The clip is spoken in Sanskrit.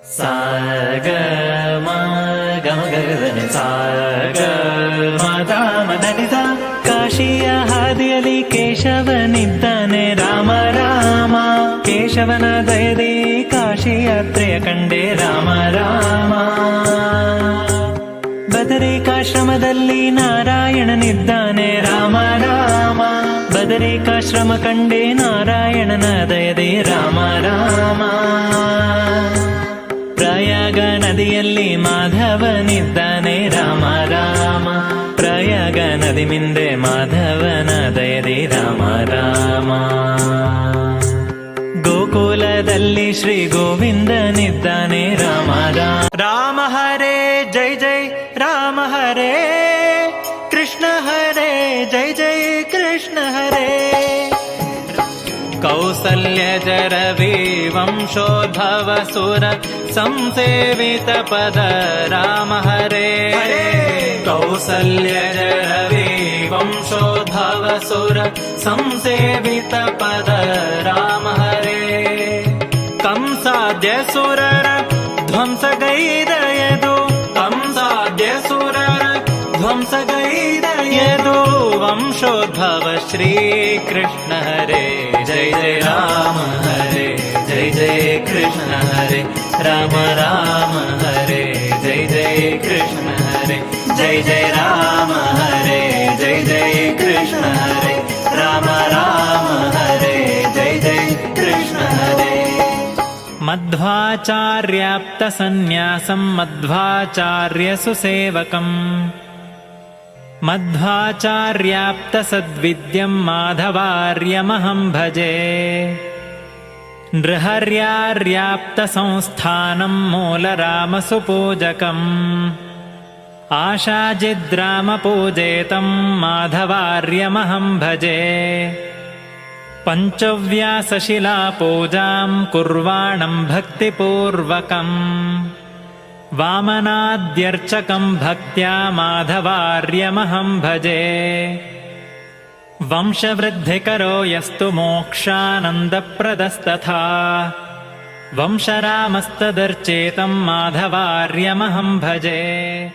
सा ग म ग म ग ಗ ಗ ಸ ಗ ಮ ದ ಮ ದ ನಿ ದ ಕಾಶಿಯ ಹಾದಿಯಲ್ಲಿ ಕೇಶವನಿದ್ದಾನೆ ರಾಮ ರಾಮ ಕೇಶವನ ದಯದಿ ಕಾಶಿ ಯಾತ್ರೆಯ ಕಂಡೆ ರಾಮ ರಾಮ ಬದರಿಕಾಶ್ರಮದಲ್ಲಿ ನಾರಾಯಣನಿದ್ದಾನೆ ರಾಮ ರಾಮ ಬದರಿಕಾಶ್ರಮ ಕಂಡೆ ನಾರಾಯಣನ ದಯದೆ ರಾಮ ರಾಮ ಪ್ರಯಾಗ ನದಿಯಲ್ಲಿ ಮಾಧವನಿದ್ದಾನೆ ರಾಮ ರಾಮ ಪ್ರಯಾಗ ನದಿ ಮಿಂದೆ ಮಾಧವನ ದಯದೆ ರಾಮ ರಾಮ ಗೋಕುಲದಲ್ಲಿ ಶ್ರೀ ಗೋವಿಂದನಿದ್ದಾನೆ ರಾಮ ರಾಮ ರಾಮ ಹರೇ ಜೈ ಜೈ ರಾಮ ಹರೇ ಕೃಷ್ಣ ಹರೇ ಜೈ ಜೈ ಕೃಷ್ಣ ಹರೇ कौसल्यज रवि वंशोभव सुर संसेवितपद राम हरे! हरे कौसल्यज रवि वंशोभव संसेवितपद राम हरे कंसाद्यसुरर ध्वंस गैर शोद्भव श्रीकृष्ण हरे। जय जय राम हरे जय जय कृष्ण हरे। राम राम हरे जय जय कृष्ण हरे। जय जय राम हरे जय जय कृष्ण हरे। राम राम हरे जय जय कृष्ण हरे। मध्वाचार्याप्तसन्न्यासं मध्वाचार्यसुसेवकम्। मध्वाचार्याप्तसद्विद्यम् माधवार्यमहम् भजे। नृहर्यार्याप्तसंस्थानम् मूलरामसुपूजकम्। आशाजिद्रामपूजेतम् माधवार्यमहम् भजे। पञ्चव्यासशिलापूजाम् कुर्वाणम् भक्तिपूर्वकम् वामनाद्यर्चकम् भक्त्या माधवार्यमहम् भजे। वंशवृद्धिकरो यस्तु मोक्षानन्दप्रदस्तथा। वंशरामस्तदर्चेतम् माधवार्यमहम् भजे